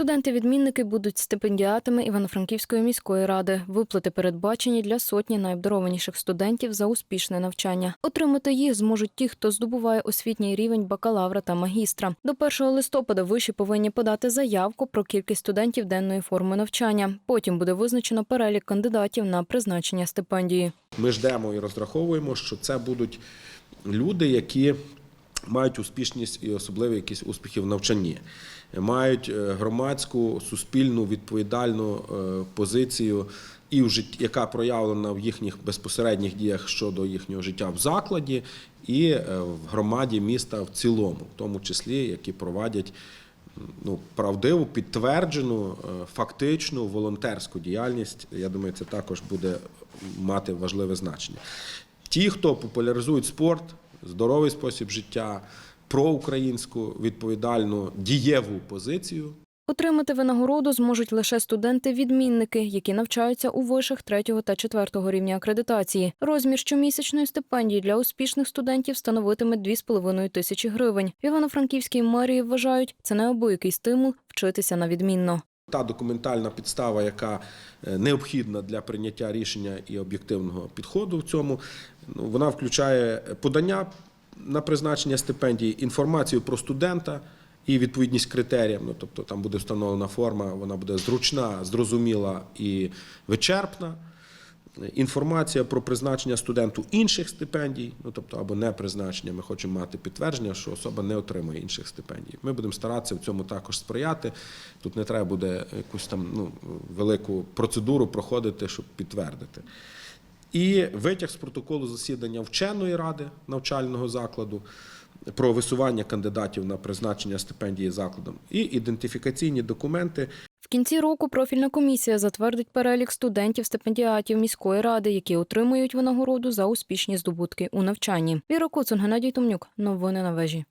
Студенти-відмінники будуть стипендіатами Івано-Франківської міської ради. Виплати передбачені для сотні найобдарованіших студентів за успішне навчання. Отримати їх зможуть ті, хто здобуває освітній рівень бакалавра та магістра. До 1 листопада виші повинні подати заявку про кількість студентів денної форми навчання. Потім буде визначено перелік кандидатів на призначення стипендії. Ми ждемо і розраховуємо, що це будуть люди, які мають успішність і особливі якісь успіхи в навчанні, мають е, громадську, суспільну, відповідальну е, позицію, і в житті, яка проявлена в їхніх безпосередніх діях щодо їхнього життя в закладі і е, в громаді міста в цілому, в тому числі які провадять ну, правдиву, підтверджену, фактичну волонтерську діяльність. Я думаю, це також буде мати важливе значення. Ті, хто популяризують спорт, здоровий спосіб життя, проукраїнську відповідальну дієву позицію, Отримати винагороду зможуть лише студенти-відмінники, які навчаються у вишах 3 та 4 рівня акредитації. Розмір щомісячної стипендії для успішних студентів становитиме 2,5 тисячі гривень. В Івано-Франківській мерії вважають, це неабиякий стимул вчитися на відмінно. Та документальна підстава, яка е, необхідна для прийняття рішення і об'єктивного підходу в цьому, ну, вона включає подання на призначення стипендії, інформацію про студента і відповідність критеріям. Ну, тобто там буде встановлена форма, вона буде зручна, зрозуміла і вичерпна. Інформація про призначення студенту інших стипендій, ну тобто або не призначення, ми хочемо мати підтвердження, що особа не отримує інших стипендій. Ми будемо старатися в цьому також сприяти. Тут не треба буде якусь там ну, велику процедуру проходити, щоб підтвердити. І витяг з протоколу засідання вченої ради навчального закладу про висування кандидатів на призначення стипендії закладом, і ідентифікаційні документи кінці року профільна комісія затвердить перелік студентів-стипендіатів міської ради, які отримують винагороду за успішні здобутки у навчанні. Віра Куцун, Геннадій Томнюк. Новини на вежі.